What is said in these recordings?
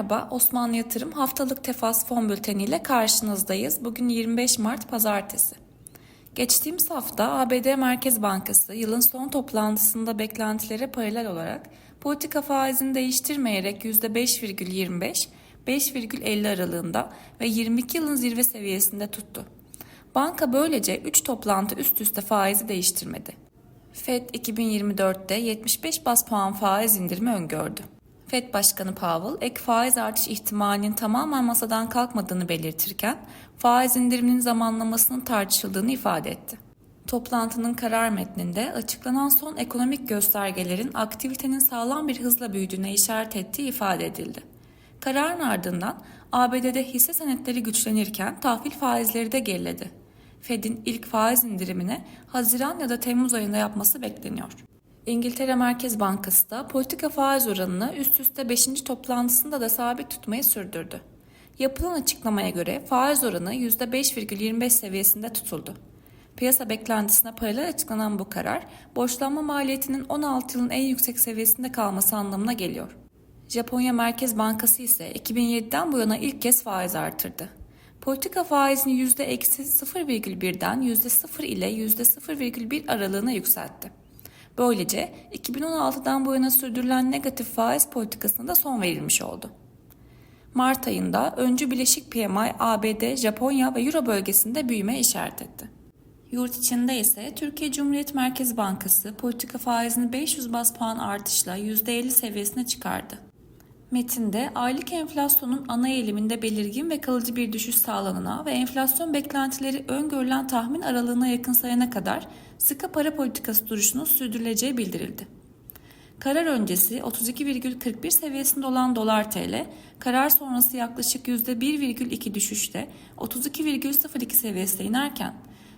Merhaba, Osmanlı Yatırım haftalık tefas fon bülteni ile karşınızdayız. Bugün 25 Mart Pazartesi. Geçtiğimiz hafta ABD Merkez Bankası yılın son toplantısında beklentilere paralel olarak politika faizini değiştirmeyerek %5,25, 5,50 aralığında ve 22 yılın zirve seviyesinde tuttu. Banka böylece 3 toplantı üst üste faizi değiştirmedi. Fed 2024'te 75 bas puan faiz indirimi öngördü. Fed Başkanı Powell ek faiz artış ihtimalinin tamamen masadan kalkmadığını belirtirken faiz indiriminin zamanlamasının tartışıldığını ifade etti. Toplantının karar metninde açıklanan son ekonomik göstergelerin aktivitenin sağlam bir hızla büyüdüğüne işaret ettiği ifade edildi. Kararın ardından ABD'de hisse senetleri güçlenirken tahvil faizleri de geriledi. Fed'in ilk faiz indirimini Haziran ya da Temmuz ayında yapması bekleniyor. İngiltere Merkez Bankası da politika faiz oranını üst üste 5. toplantısında da sabit tutmayı sürdürdü. Yapılan açıklamaya göre faiz oranı %5,25 seviyesinde tutuldu. Piyasa beklentisine paralel açıklanan bu karar, borçlanma maliyetinin 16 yılın en yüksek seviyesinde kalması anlamına geliyor. Japonya Merkez Bankası ise 2007'den bu yana ilk kez faiz artırdı. Politika faizini %-0,1'den %0 ile %0,1 aralığına yükseltti. Böylece 2016'dan bu yana sürdürülen negatif faiz politikasına da son verilmiş oldu. Mart ayında öncü bileşik PMI ABD, Japonya ve Euro bölgesinde büyüme işaret etti. Yurt içinde ise Türkiye Cumhuriyet Merkez Bankası politika faizini 500 bas puan artışla %50 seviyesine çıkardı. Metinde aylık enflasyonun ana eğiliminde belirgin ve kalıcı bir düşüş sağlanana ve enflasyon beklentileri öngörülen tahmin aralığına yakın sayana kadar sıkı para politikası duruşunun sürdürüleceği bildirildi. Karar öncesi 32,41 seviyesinde olan dolar TL, karar sonrası yaklaşık %1,2 düşüşte 32,02 seviyesine inerken,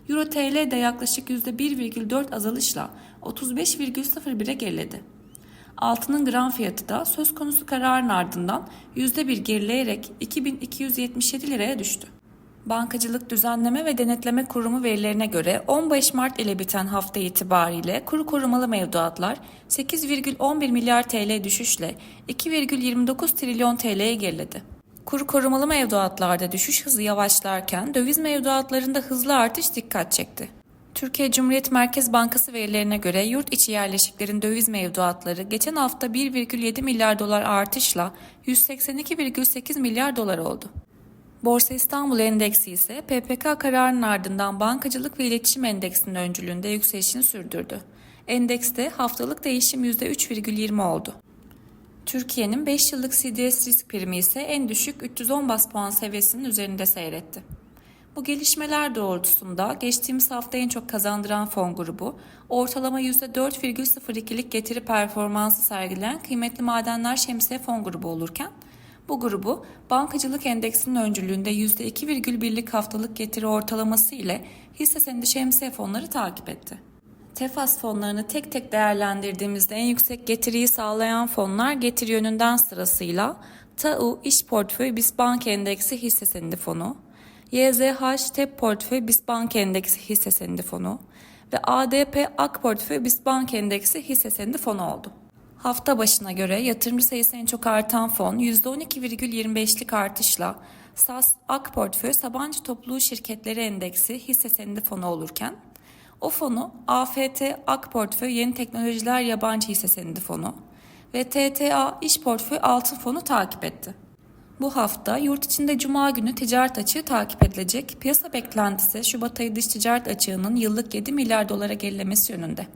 Euro TL de yaklaşık %1,4 azalışla 35,01'e geriledi. Altının gram fiyatı da söz konusu kararın ardından %1 gerileyerek 2277 liraya düştü. Bankacılık Düzenleme ve Denetleme Kurumu verilerine göre 15 Mart ile biten hafta itibariyle kuru korumalı mevduatlar 8,11 milyar TL düşüşle 2,29 trilyon TL'ye geriledi. Kuru korumalı mevduatlarda düşüş hızı yavaşlarken döviz mevduatlarında hızlı artış dikkat çekti. Türkiye Cumhuriyet Merkez Bankası verilerine göre yurt içi yerleşiklerin döviz mevduatları geçen hafta 1,7 milyar dolar artışla 182,8 milyar dolar oldu. Borsa İstanbul Endeksi ise PPK kararının ardından bankacılık ve iletişim endeksinin öncülüğünde yükselişini sürdürdü. Endekste haftalık değişim %3,20 oldu. Türkiye'nin 5 yıllık CDS risk primi ise en düşük 310 bas puan seviyesinin üzerinde seyretti. Bu gelişmeler doğrultusunda geçtiğimiz hafta en çok kazandıran fon grubu, ortalama %4,02'lik getiri performansı sergileyen kıymetli madenler şemsiye fon grubu olurken, bu grubu bankacılık endeksinin öncülüğünde %2,1'lik haftalık getiri ortalaması ile hisse senedi şemsiye fonları takip etti. Tefas fonlarını tek tek değerlendirdiğimizde en yüksek getiriyi sağlayan fonlar getiri yönünden sırasıyla TAU İş Portföy BIST Bank Endeksi hisse senedi fonu, YZH TEP Portföy BIST Endeksi hisse senedi fonu ve ADP AK Portföy BIST Endeksi hisse senedi fonu oldu. Hafta başına göre yatırımcı sayısı en çok artan fon %12,25'lik artışla SAS AK Portföy Sabancı Topluluğu Şirketleri Endeksi hisse senedi fonu olurken o fonu AFT AK Portföy Yeni Teknolojiler Yabancı Hisse Senedi Fonu ve TTA İş Portföy Altın Fonu takip etti. Bu hafta yurt içinde Cuma günü ticaret açığı takip edilecek. Piyasa beklentisi Şubat ayı dış ticaret açığının yıllık 7 milyar dolara gerilemesi yönünde.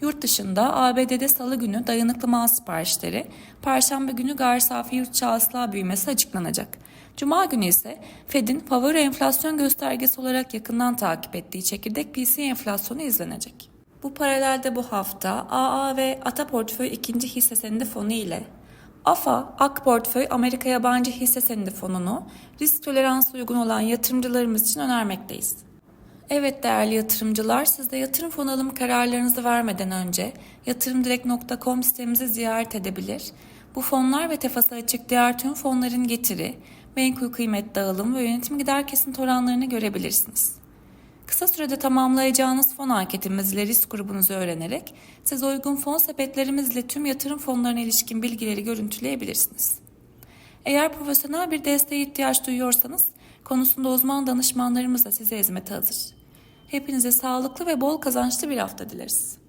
Yurt dışında ABD'de salı günü dayanıklı mal siparişleri, perşembe günü gayri safi yurt içi büyümesi açıklanacak. Cuma günü ise Fed'in favori enflasyon göstergesi olarak yakından takip ettiği çekirdek PC enflasyonu izlenecek. Bu paralelde bu hafta AA ve Ata Portföy ikinci hisse senedi fonu ile AFA, AK Portföy Amerika Yabancı Hisse Senedi Fonu'nu risk toleransı uygun olan yatırımcılarımız için önermekteyiz. Evet değerli yatırımcılar, siz de yatırım fon alım kararlarınızı vermeden önce yatırımdirekt.com sitemizi ziyaret edebilir. Bu fonlar ve tefası açık diğer tüm fonların getiri, menkul kıymet dağılım ve yönetim gider kesinti oranlarını görebilirsiniz. Kısa sürede tamamlayacağınız fon anketimiz ile risk grubunuzu öğrenerek siz uygun fon sepetlerimizle tüm yatırım fonlarına ilişkin bilgileri görüntüleyebilirsiniz. Eğer profesyonel bir desteğe ihtiyaç duyuyorsanız konusunda uzman danışmanlarımız da size hizmete hazır. Hepinize sağlıklı ve bol kazançlı bir hafta dileriz.